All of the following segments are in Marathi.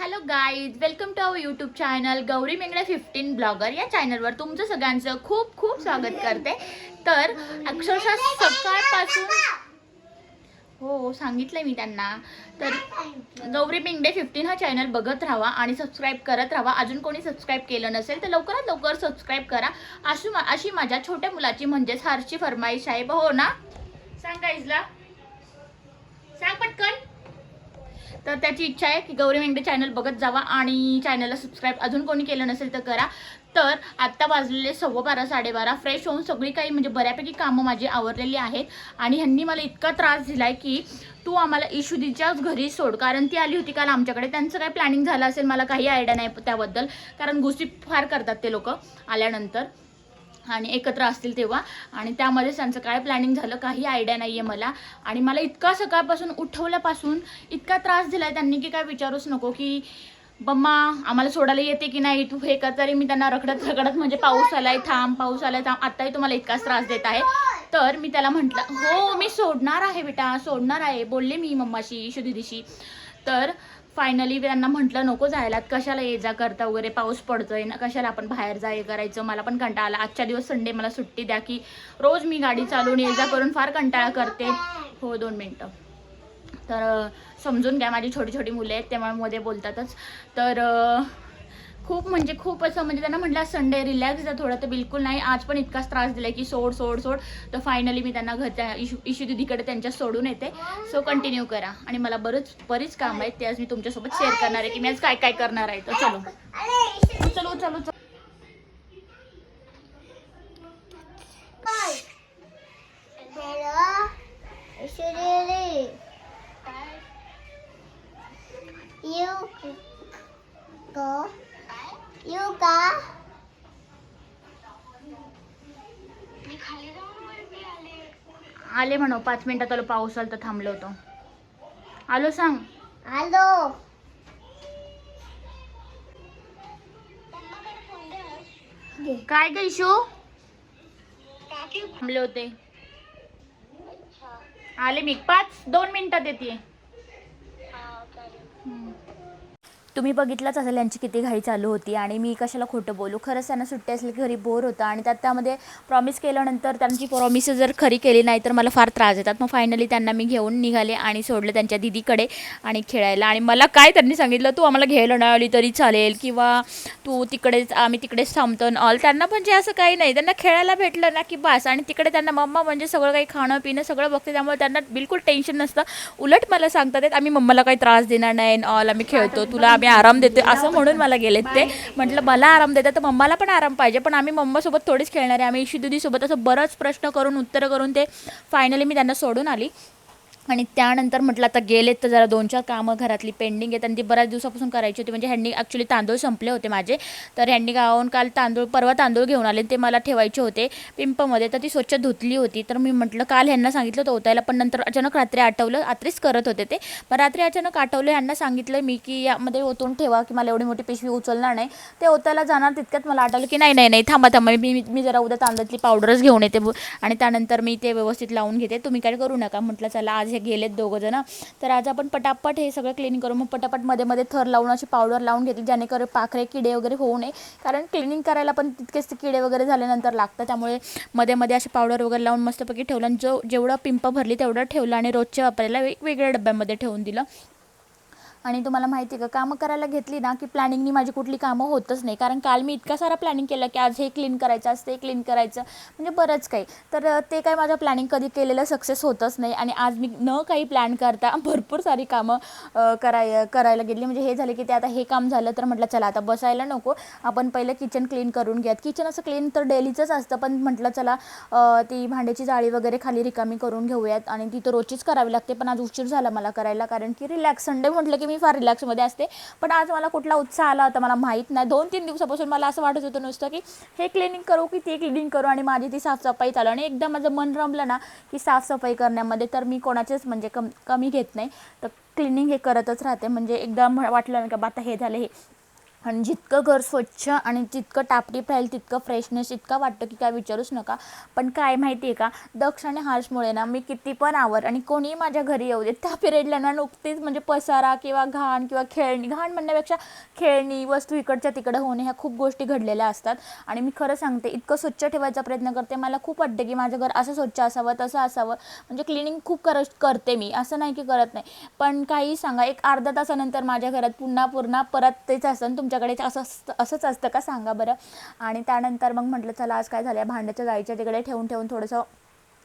Hello guys welcome to our YouTube channel Gauri Mengade fifteen blogger या चॅनलवर तुमचं सगळ्यांचं खूप खूप स्वागत करते. तर अक्षरशः सकाळपासून हो, हो सांगितलंय मी त्यांना. तर गौरी मेंगडे फिफ्टीन हा चॅनल बघत राहा आणि सबस्क्राईब करत राहा. अजून कोणी सबस्क्राईब केलं नसेल तर लवकरात लवकर सबस्क्राईब करा. अशी मा- अशी माझ्या छोट्या मुलाची म्हणजेच हारची फरमाईश आहे. हो ना? सांग गाईजला सांग पटकन. तर त्याची इच्छा आहे की गौरी मेंगडे चॅनल बघत जावा आणि चॅनलला सबस्क्राईब अजून कोणी केलं नसेल तर करा. तर आत्ता वाजलेले सव्वा बारा साडेबारा. फ्रेश होऊन सगळी काही म्हणजे बऱ्यापैकी कामं माझी आवरलेली आहेत. आणि ह्यांनी मला इतका त्रास दिलाय की तू आम्हाला इशुदीच्याच घरी सोड. कारण ती आली होती काल आमच्याकडे. त्यांचं काय प्लॅनिंग झालं असेल मला काही आयडिया नाही त्याबद्दल. कारण गोष्टी फार करतात ते लोक आल्यानंतर. आणि एकत्र असतील तेव्हा. आणि त्यामध्येच त्यांचं काय प्लॅनिंग झालं काही आयडिया नाही आहे मला. आणि मला इतका सकाळपासून उठवल्यापासून इतका त्रास दिला आहे त्यांनी की काय विचारूच नको की बम्मा आम्हाला सोडायला येते की नाही? तू हे कर तरी मी त्यांना रखडत रखडत म्हणजे पाऊस आलाय थांब पाऊस आलाय थांब आत्ताही तुम्हाला इतकाच त्रास देत आहे. तर मी त्याला म्हटलं हो मी सोडणार आहे बेटा सोडणार आहे. बोलले मी मम्माशी दिदीशी तर फायनली त्यांना म्हटलं नको जायला कशाला ये जा करता वगैरे? पाऊस पडतोय ना. कशाला आपण बाहेर जा हे करायचं? मला पण कंटाळा आला. आजच्या दिवस संडे मला सुट्टी द्या की रोज मी गाडी चालवून ये जा करून फार कंटाळा करते. हो दोन मिनटं. तर समजून घ्या. माझी छोटी छोटी मुले आहेत त्यामुळे मध्ये बोलतातच. तर खूप म्हणजे खूप असं म्हणजे त्यांना म्हटलं संडे रिलॅक्स जा थोडं. तर बिलकुल नाही. आज पण इतकाच त्रास दिलाय की सोड सोड सोड. तर फायनली मी त्यांना घरच्या इशू इशू दिदीकडे त्यांच्या सोडून येते. सो कंटिन्यू करा. आणि मला बरंच बरीच काम आहेत ते आज मी तुमच्यासोबत शेअर करणार आहे की मी आज काय काय करणार आहे. तर चलो. चलो चलो चलो. You go. You go. आले. म्हणो पाच मिनिटात आलो पाऊस आला तर थांबलो होतो. आलो सांग. Hello. काय ग इशू? थांबले होते. आले मी. पाच दोन मिनिटात येते. तुम्ही बघितलंच असेल यांची किती घाई चालू होती आणि मी कशाला खोटं बोलू? खरंच त्यांना सुट्टी असली की घरी बोर होतं आणि त्यात त्यामध्ये प्रॉमिस केल्यानंतर त्यांची प्रॉमिस जर खरी केली नाही तर मला फार त्रास देतात. मग फायनली त्यांना मी घेऊन निघाले आणि सोडलं त्यांच्या दिदीकडे आणि खेळायला. आणि मला काय त्यांनी सांगितलं? तू आम्हाला घ्यायला नाही आली तरी चालेल किंवा तू तिकडेच आम्ही तिकडेच थांबतो ऑल त्यांना म्हणजे असं काही नाही. त्यांना खेळायला भेटलं ना की बस. आणि तिकडे त्यांना मम्मा म्हणजे सगळं काही खाणं पिणं सगळं बघते. त्यामुळे त्यांना बिलकुल टेन्शन नसतं. उलट मला सांगतात आम्ही मम्माला काही त्रास देणार नाही ऑल आम्ही खेळतो. तुला आम्ही आराम देतो असं म्हणून मला गेलेत ते. म्हटलं मला आराम देतात तर मम्माला पण आराम पाहिजे. पण आम्ही मम्मासोबत थोडीच खेळणार आहे. आम्ही इशू असं बरंच प्रश्न करून उत्तरं करून ते फायनली मी त्यांना सोडून आली. आणि त्यानंतर म्हटलं आता गेलेत तर जरा दोन चार कामं घरातली पेंडिंग आहेत. आणि ती बऱ्याच दिवसापासून करायची होती. म्हणजे ह्यांनी ॲक्च्युली तांदूळ संपले होते माझे. तर ह्यांनी गावाहून काल तांदूळ परवा तांदूळ घेऊन आले ते मला ठेवायचे होते पिंपमध्ये. तर ती स्वच्छ धुतली होती. तर मी म्हटलं काल ह्यांना सांगितलं होतं ओतायला पण नंतर अचानक रात्री आठवलं रात्रीच करत होते ते. पण रात्री अचानक आठवलं ह्यांना सांगितलं मी की यामध्ये ओतून ठेवा की मला एवढी मोठी पिशवी उचलणार नाही. ते ओतायला जाणार तितक्यात मला आठवलं की नाही नाही नाही थांबा थांबा मी मी- मी जरा उद्या तांदळातली पावडरच घेऊन येते. आणि त्यानंतर मी ते व्यवस्थित लावून घेते. तुम्ही काय करू नका. म्हटलं चला आज हे गेलेत दोघं जण तर आज आपण पटापट हे सगळं क्लिनिंग करू. मग पटापटमध्ये मध्ये थर लावून अशी पावडर लावून घेतली जेणेकरून पाखरे किडे वगैरे होऊ नये. कारण क्लिनिंग करायला पण तितकेच ते किडे वगैरे झाल्यानंतर लागतं. त्यामुळे मध्ये मध्ये अशी पावडर वगैरे लावून मस्तपैकी ठेवलं. आणि जो जेवढं पिंप भरली तेवढं ठेवलं. आणि रोजच्या वापरायला वेगवेगळ्या डब्यामध्ये ठेवून दिलं. आणि तुम्हाला माहिती आहे का कामं करायला घेतली ना की प्लॅनिंगनी माझी कुठली कामं होतच नाही. कारण काल मी इतका सारा प्लॅनिंग केलं की आज हे क्लीन करायचं आज ते क्लीन करायचं म्हणजे बरंच काही. तर ते काय माझं प्लॅनिंग कधी केलेलं सक्सेस होतच नाही आणि आज मी न काही प्लॅन करता भरपूर सारी कामं कराय करायला गेली. म्हणजे हे झाले की ते आता हे काम झालं तर म्हटलं चला आता बसायला नको. आपण पहिलं किचन क्लीन करून घ्यात किचन असं क्लीन तर डेलीचंच असतं पण म्हटलं चला ती भांड्याची जाळी वगैरे खाली रिकामी करून घेऊयात. आणि ती तर रोजचीच करावी लागते पण आज उशीर झाला मला करायला. कारण की रिलॅक्स संडे म्हटलं की मी फार रिलॅक्समध्ये असते. पण आज मला कुठला उत्साह आला होता मला माहीत नाही. दोन तीन दिवसापासून मला असं वाटत होतं नुसतं की हे क्लिनिंग करू की ते क्लिनिंग करू आणि माझी ती साफसफाई चालू. आणि एकदा माझं मन रमलं ना की साफसफाई करण्यामध्ये तर मी कोणाचेच म्हणजे कम कमी घेत नाही. तर क्लिनिंग हे करतच राहते. म्हणजे एकदा म्ह- वाटलं ना का बा आता हे झालं हे आणि जितकं घर स्वच्छ आणि जितकं टापटीप राहील तितकं फ्रेशनेस इतका वाटतं की काय विचारूच नका. पण काय माहिती आहे का दक्ष आणि हार्शमुळे ना मी किती पण आवर आणि कोणीही माझ्या घरी येऊ दे त्या पिरियडला ना नुकतीच म्हणजे पसारा किंवा घाण किंवा खेळणी घाण म्हणण्यापेक्षा खेळणी वस्तू इकडच्या तिकडं होणे ह्या खूप गोष्टी घडलेल्या असतात. आणि मी खरं सांगते इतकं स्वच्छ ठेवायचा प्रयत्न करते मला खूप वाटतं की माझं घर असं स्वच्छ असावं तसं असावं. म्हणजे क्लिनिंग खूप कर करते मी असं नाही की करत नाही. पण काही सांगा एक अर्धा तासानंतर माझ्या घरात पुन्हा पुन्हा परत तेच असतं तुम तुमच्याकडे असं असतं असंच असतं का? सांगा बरं. आणि त्यानंतर मग म्हटलं चला आज काय झालं भांड्याच्या जाळीच्या तिकडे ठेवून ठेवून थोडंसं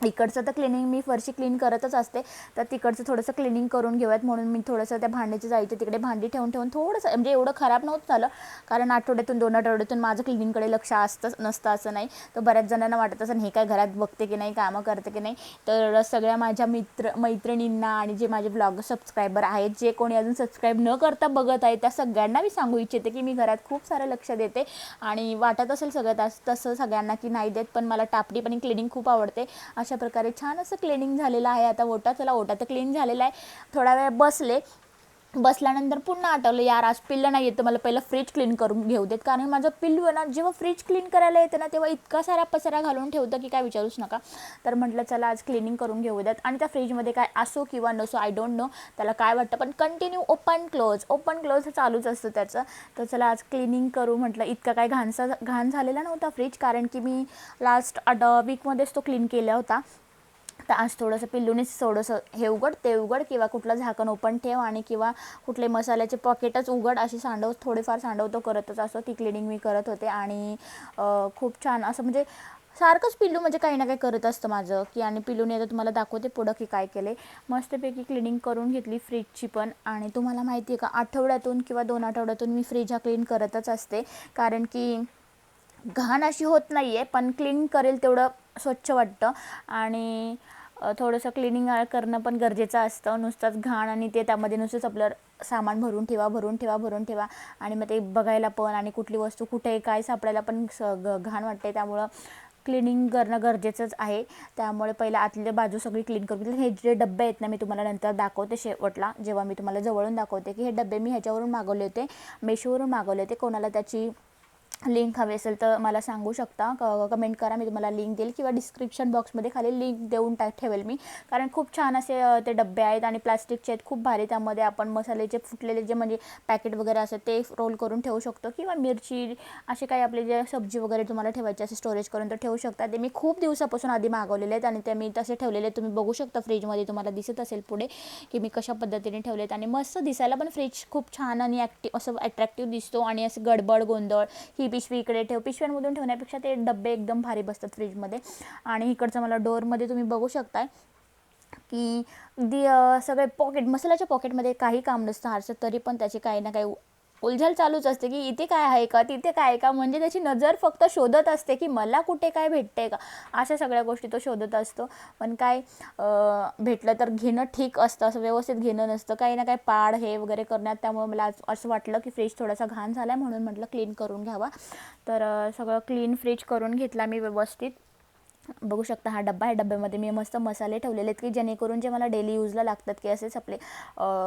इकडचं तर क्लिनिंग मी फरशी क्लीन करतच असते. तर तिकडचं थोडंसं क्लिनिंग करून घेऊयात. म्हणून मी थोडंसं त्या भांड्याच्या जायचे तिकडे भांडी ठेवून ठेवून थोडंसं म्हणजे एवढं खराब नव्हतं झालं. कारण आठवड्यातून दोन आठवड्यातून माझं क्लिनिंगकडे लक्ष असतंच नसतं असं नाही. तर बऱ्याच जणांना वाटत असं हे काय घरात बघते की नाही कामं करते की नाही? तर सगळ्या माझ्या मित्र मैत्रिणींना आणि जे माझे ब्लॉग सबस्क्रायबर आहेत जे कोणी अजून सबस्क्राईब न करता बघत आहे त्या सगळ्यांना मी सांगू इच्छिते की मी घरात खूप सारं लक्ष देते. आणि वाटत असेल सगळं तसं सगळ्यांना की नाही देत पण मला टापडी पण क्लिनिंग खूप आवडते. अशा प्रकारे छान असं क्लिनिंग झालेलं आहे. आता ओटा चला ओटा तर क्लीन झालेला आहे. थोडा वेळ बसले. बसल्यानंतर पुन्हा आठवलं यार आज पिल्लं नाही येतं मला पहिलं फ्रीज क्लीन करून घेऊ देत. कारण माझं पिल्लू आहे ना जेव्हा फ्रीज क्लीन करायला येतं ना तेव्हा इतका सारा पसारा घालून ठेवतं की काय विचारूच नका. तर म्हटलं चला आज क्लिनिंग करून घेऊ देत. आणि त्या फ्रीजमध्ये काय असो किंवा नसो आय डोंट नो त्याला काय वाटतं पण continue open close open close हे चालूच असतं त्याचं. तर चला आज क्लिनिंग करू म्हटलं इतका काय घाणसा घाण झालेला नव्हता फ्रीज कारण की मी लास्ट वीकमध्येच तो क्लीन केला होता. तर आज थोडंसं पिल्लूनेच थोडंसं हे उघड ते उघड किंवा कुठलं झाकण ओपन ठेव आणि किंवा कुठले मसाल्याचे पॉकेटच उघड अशी सांडव थोडेफार सांडव तो करतच असतो. ती क्लिनिंग मी करत होते आणि खूप छान असं म्हणजे सारखंच पिल्लू म्हणजे काही ना काही करत असतं माझं. की आणि पिल्लूने आता तुम्हाला दाखवते पुढं की काय केले मस्तपैकी क्लिनिंग करून घेतली फ्रीजची पण. आणि तुम्हाला माहिती आहे का आठवड्यातून किंवा दोन आठवड्यातून मी फ्रीज हा क्लीन करतच असते. कारण की घाण अशी होत नाही आहे पण क्लीन करेल तेवढं स्वच्छ वाटतं. आणि थोडंसं क्लिनिंग करणं पण गरजेचं असतं. नुसतंच घाण आणि ते त्यामध्ये नुसतंच आपलं सामान भरून ठेवा भरून ठेवा भरून ठेवा. आणि मग ते बघायला पण आणि कुठली वस्तू कुठे काय सापडायला पण स ग घाण वाटते. त्यामुळं क्लिनिंग करणं गरजेचंच आहे. त्यामुळे पहिलं आतल्या बाजू सगळी क्लीन करून घेतली. हे जे डब्बे आहेत ना मी तुम्हाला नंतर दाखवते शेवटला. जेव्हा मी तुम्हाला जवळून दाखवते की हे डब्बे मी ह्याच्यावरून मागवले होते मेशोवरून मागवले होते. कोणाला त्याची लिंक हवी असेल तर मला सांगू शकता. क कमेंट करा. मी तुम्हाला लिंक देईल किंवा डिस्क्रिप्शन बॉक्समध्ये खाली लिंक देऊन टाक ठेवेल मी. कारण खूप छान असे ते डबे आहेत आणि प्लास्टिकचे आहेत. खूप भारी त्यामध्ये आपण मसाल्याचे फुटलेले जे म्हणजे पॅकेट वगैरे असतात ते रोल करून ठेवू शकतो. किंवा मिरची असे काही आपले जे सब्जी वगैरे तुम्हाला ठेवायचे असे स्टोरेज करून तर ठेवू शकता. ते मी खूप दिवसापासून आधी मागवलेले आहेत आणि ते मी तसे ठेवलेले तुम्ही बघू शकता फ्रीजमध्ये तुम्हाला दिसत असेल पुढे की मी कशा पद्धतीने ठेवलेत आणि मस्त दिसायला पण फ्रीज खूप छान आणि ॲक्टिव असं अट्रॅक्टिव्ह दिसतो आणि असं गडबड गोंधळ ही पिशवी इकडे ठेव. पिशव्यांमधून ठेवण्यापेक्षा ते डबे एकदम भारी बसतात फ्रीजमध्ये. आणि इकडचं मला डोअरमध्ये तुम्ही बघू शकताय की दी सगळे पॉकेट मसाल्याच्या पॉकेटमध्ये काही काम नसतं हारचं तरी पण त्याची काही ना काही उलझल चालूच असते की इथे काय आहे का तिथे काय आहे का? म्हणजे त्याची नजर फक्त शोधत असते की मला कुठे काय भेटते का? अशा सगळ्या गोष्टी तो शोधत असतो. पण काय भेटलं तर घेणं ठीक असतं असं व्यवस्थित घेणं नसतं. काही ना काही पाड हे वगैरे करण्यात त्यामुळे मला आज असं वाटलं की फ्रीज थोडासा घाण झाला आहे म्हणून म्हटलं क्लीन करून घ्यावा. तर सगळं क्लीन फ्रीज करून घेतला मी व्यवस्थित. बघू शकता हा डब्बा आहे. डब्यामध्ये मी मस्त मसाले ठेवलेले आहेत की जेणेकरून जे मला डेली यूजला लागतात की असेच आपले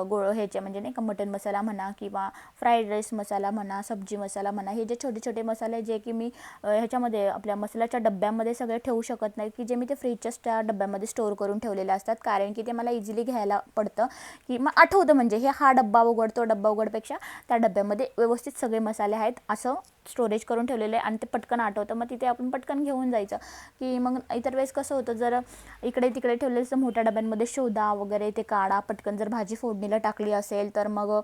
गोळ ह्याचे म्हणजे नाही का मटन मसाला म्हणा किंवा फ्राईड राईस मसाला म्हणा सब्जी मसाला म्हणा हे जे छोटे छोटे मसाले जे की मी ह्याच्यामध्ये आपल्या मसाल्याच्या डब्यामध्ये सगळे ठेवू शकत नाही की जे मी ते फ्रीजच्या त्या डब्यामध्ये स्टोअर करून ठेवलेले असतात. कारण की ते मला इझिली घ्यायला पडतं की मग आठवतं म्हणजे हे हा डब्बा उघड तो डब्बा उघडपेक्षा त्या डब्यामध्ये व्यवस्थित सगळे मसाले आहेत असं स्टोरेज करून ठेवलेलं आहे आणि ते पटकन आठवतं. मग तिथे आपण पटकन घेऊन जायचं की मग इतर वेळेस कसं होतं जर इकडे तिकडे ठेवलेलं तर मोठ्या डब्यांमध्ये शोधा वगैरे ते काढा. पटकन जर भाजी फोडणीला टाकली असेल तर मग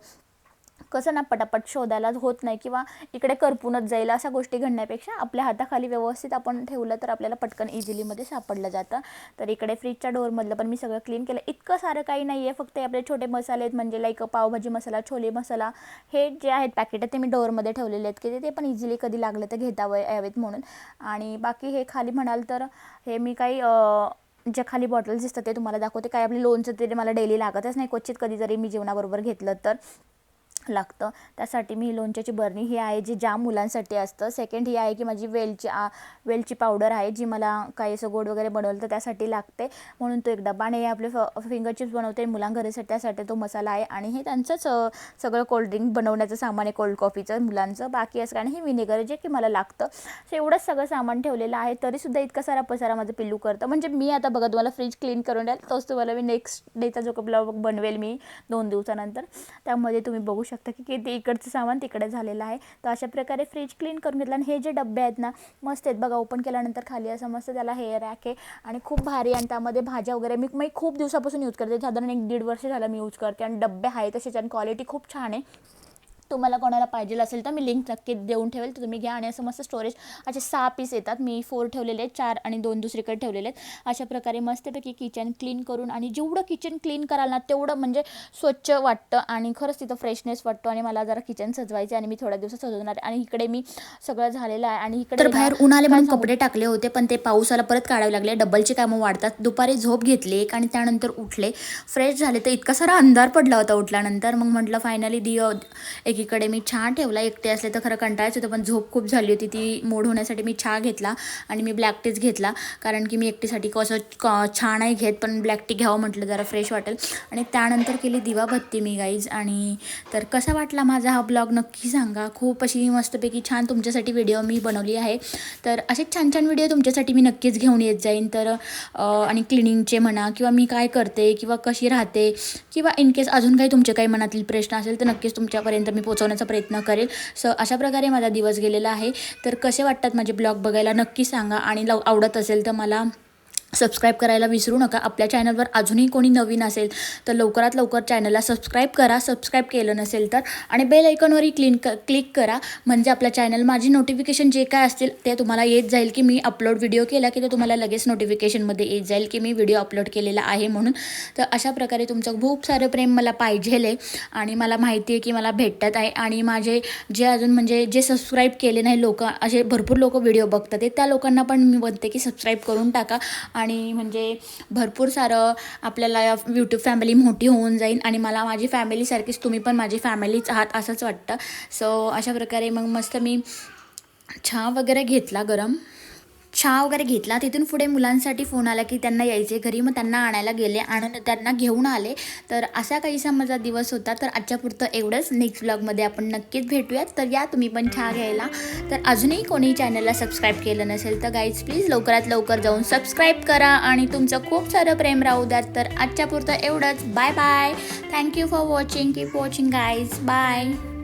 कसं ना पटापट शोधायला होत नाही किंवा इकडे करपूनच जाईल अशा गोष्टी घडण्यापेक्षा आपल्या हाताखाली व्यवस्थित आपण ठेवलं तर आपल्याला पटकन इझिलीमध्ये सापडलं जातं. तर इकडे फ्रीजच्या डोअरमधलं पण मी सगळं क्लीन केलं. इतकं सारं काही नाही आहे फक्त आपले छोटे मसाले आहेत म्हणजे लाईक पावभाजी मसाला छोले मसाला हे जे आहेत पॅकेट ते मी डोअरमध्ये ठेवलेले आहेत की ते- ते पण इझिली कधी लागलं तर घेता यावेत म्हणून. आणि बाकी हे खाली म्हणाल तर हे मी काही जे ज्या खाली बॉटल्स दिसतात ते तुम्हाला दाखवते. काय आपले लोणचं ते मला डेली लागतच नाही. क्वचित कधी जरी मी जेवणाबरोबर घेतलं तर. लागतं. त्यासाठी मी लोणच्याची बरणी ही आहे जी ज्या मुलांसाठी असतं. सेकंड ही आहे की माझी वेलची आ वेलची पावडर आहे जी मला काही असं गोड वगैरे बनवलं तर त्यासाठी लागते. म्हणून तो एक डबा आणि हे आपले फ फिंगर चिप्स बनवते. मुलांघरीसाठी त्यासाठी तो मसाला आहे. आणि हे त्यांचंच सगळं कोल्ड्रिंक बनवण्याचं सामान आहे कोल्ड कॉफीचं मुलांचं. बाकी असं आणि हे विनेगर जे की मला लागतं. सो एवढंच सगळं सामान ठेवलेलं आहे. तरीसुद्धा इतका सारा पसारा माझं पिल्लू करतं. म्हणजे मी आता बघा तुम्हाला फ्रीज क्लीन करून द्याल तोच तुम्हाला मी नेक्स्ट डेचा जो ब्लॉग बनवेल मी दोन दिवसानंतर. त्यामध्ये तुम्ही बघू शकता. की किती इकडचं सामान तिकडे झालेलं आहे. तर अशा प्रकारे फ्रीज क्लीन करून घेतलं. आणि हे जे डबे आहेत ना मस्त आहेत. बघा ओपन केल्यानंतर खाली असं मस्त त्याला हेअर रॅक आहे. आणि खूप भारी आहे. आणि त्यामध्ये भाज्या वगैरे मी मी खूप दिवसापासून यूज करते. साधारण एक दीड वर्ष झालं मी यूज करते. आणि डबे आहे तसेच. आणि क्वालिटी खूप छान आहे. तुम्हाला कोणाला पाहिजे असेल तर मी लिंक नक्की देऊन ठेवेल. तर तुम्ही घ्या आणि असं मस्त स्टोरेज असे सहा पीस येतात. मी फोर ठेवलेले आहेत चार आणि दोन दुसरीकडे ठेवलेले आहेत. अशा प्रकारे मस्तपैकी किचन क्लीन करून आणि जेवढं किचन क्लीन कराल ना तेवढं म्हणजे स्वच्छ वाटतं आणि खरंच तिथं फ्रेशनेस वाटतो आणि मला जरा किचन सजवायचं आणि मी थोड्या दिवसात सजवणार आहे. आणि इकडे मी सगळं झालेलं आहे आणि इकडे बाहेर उन्हाळे म्हणून? कपडे टाकले होते पण ते पावसाला परत काढावे लागले. डबलचे कामं वाढतात. दुपारी झोप घेतली एक आणि त्यानंतर उठले. फ्रेश झाले तर इतका सारा अंधार पडला होता उठल्यानंतर. मग म्हटलं फायनली दिव एकीकडे मी चहा ठेवला एकटे असले तर खरं कंटाळाच होतं पण झोप खूप झाली होती. ती मोड होण्यासाठी मी चहा घेतला आणि मी ब्लॅक टीच घेतला कारण की मी एकटीसाठी कसं छान चहा नाही घेत पण ब्लॅक टी घ्यावं म्हटलं जरा फ्रेश वाटेल. आणि त्यानंतर केली दिवाबत्ती मी गाईज आणि तर कसा वाटला माझा हा ब्लॉग नक्की सांगा. खूप अशी मस्तपैकी छान तुमच्यासाठी व्हिडिओ मी बनवली आहे. तर असे छान छान व्हिडिओ तुमच्यासाठी मी नक्कीच घेऊन येत जाईन. तर आणि क्लिनिंगचे म्हणा किंवा मी काय करते किंवा कशी राहते किंवा इन केस अजून काही तुमचे काही मनातील प्रश्न असेल तर नक्कीच तुमच्यापर्यंत मी पोचवण्याचा प्रयत्न करेल. सो अशा प्रकारे माझा दिवस गेलेला आहे. तर कसे वाटतात माझे ब्लॉग बघायला नक्की सांगा. आणि लव आवडत असेल तर मला सबस्क्राईब करायला विसरू नका. आपल्या चॅनलवर अजूनही कोणी नवीन असेल तर लवकरात लवकर चॅनलला सबस्क्राईब करा. सबस्क्राईब केलं नसेल तर आणि बेल आयकॉनवरही क्लिन क क्लिक करा. म्हणजे आपल्या चॅनल माझी नोटिफिकेशन जे काय असतील ते तुम्हाला येत जाईल की मी अपलोड व्हिडिओ केला की ते तुम्हाला लगेच नोटिफिकेशनमध्ये येत जाईल की मी व्हिडिओ अपलोड केलेला आहे म्हणून. तर अशा प्रकारे तुमचं खूप सारं प्रेम मला पाहिजेल आहे. आणि मला माहिती आहे की मला भेटत आहे. आणि माझे जे अजून म्हणजे जे सबस्क्राईब केले नाही लोक असे भरपूर लोक व्हिडिओ बघतात आहे. त्या लोकांना पण मी म्हणते की सबस्क्राईब करून टाका. आणि म्हणजे भरपूर सारं आपल्याला यूट्यूब फॅमिली मोठी होऊन जाईल आणि मला माझी फॅमिलीसारखीच तुम्ही पण माझी फॅमिलीच आहात असंच वाटतं. सो अशा प्रकारे मग मस्त मी चहा वगैरे घेतला गरम. चहा वगैरे घेतला. तिथून पुढे मुलांसाठी फोन आला की त्यांना यायचे घरी. मग त्यांना आणायला गेले आणून त्यांना घेऊन आले. तर असा काहीसा माझा दिवस होता. तर आजच्या पुरतं एवढंच. नेक्स्ट ब्लॉगमध्ये आपण नक्कीच भेटूयात. तर या तुम्ही पण चहा घ्यायला. तर अजूनही कोणी चॅनलला सबस्क्राईब केलं नसेल तर गाईज प्लीज लवकरात लवकर जाऊन सबस्क्राईब करा आणि तुमचं खूप सारं प्रेम राहू द्यात. तर आजच्या पुरतं एवढंच. Bye bye thank you for watching keep watching guys bye